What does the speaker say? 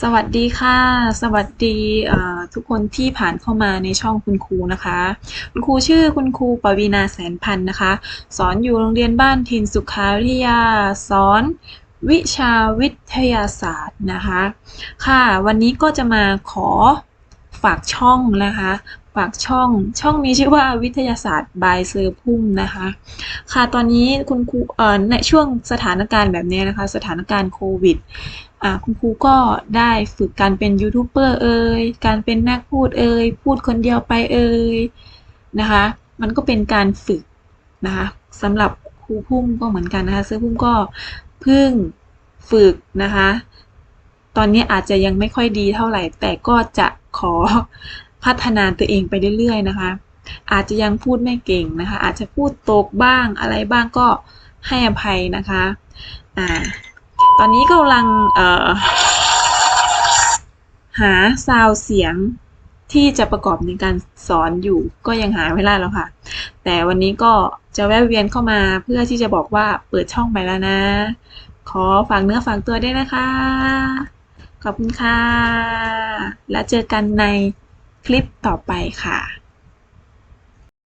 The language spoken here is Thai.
สวัสดีค่ะ สวัสดีทุกคนที่ผ่านเข้ามาในช่องคุณครูนะคะ คุณครูชื่อคุณครูปวีนาแสนพันธ์นะคะ สอนอยู่โรงเรียนบ้านทินสุขาวิทยา สอนวิชาวิทยาศาสตร์นะคะ ค่ะ วันนี้ก็จะมาขอ ฝากช่องนะคะ ฝากช่องช่องมีชื่อว่าวิทยาศาสตร์บายเซอร์พุ่มนะคะ ค่ะตอนนี้คุณครูเอ่อในช่วงสถานการณ์แบบนี้นะคะ สถานการณ์โควิดคุณครูก็ได้ฝึกการเป็นยูทูบเบอร์เอ่ยการเป็นนักพูดเอ่ยพูดคนเดียวไปเอ่ยนะคะ มันก็เป็นการฝึกนะคะสำหรับครูพุ่มก็เหมือนกันนะคะซึ่งพุ่มก็เพิ่งฝึกนะคะ ตอนนี้อาจจะยังไม่ค่อยดีเท่าไหร่ แต่ก็จะ ขอพัฒนาตัวเองไปเรื่อยๆนะคะ อาจจะยังพูดไม่เก่งนะคะ อาจจะพูดตกบ้างอะไรบ้างก็ให้อภัยนะคะอ่าตอนนี้กำลังหาซาวเสียงที่จะประกอบในการสอนอยู่ก็ยังหาไม่ได้แล้วค่ะ แต่วันนี้ก็จะแวะเวียนเข้ามาเพื่อที่จะบอกว่าเปิดช่องไปแล้วนะ ขอฝากเนื้อฝากตัวด้วยนะคะ ขอบคุณค่ะ แล้วเจอกันในคลิปต่อไปค่ะ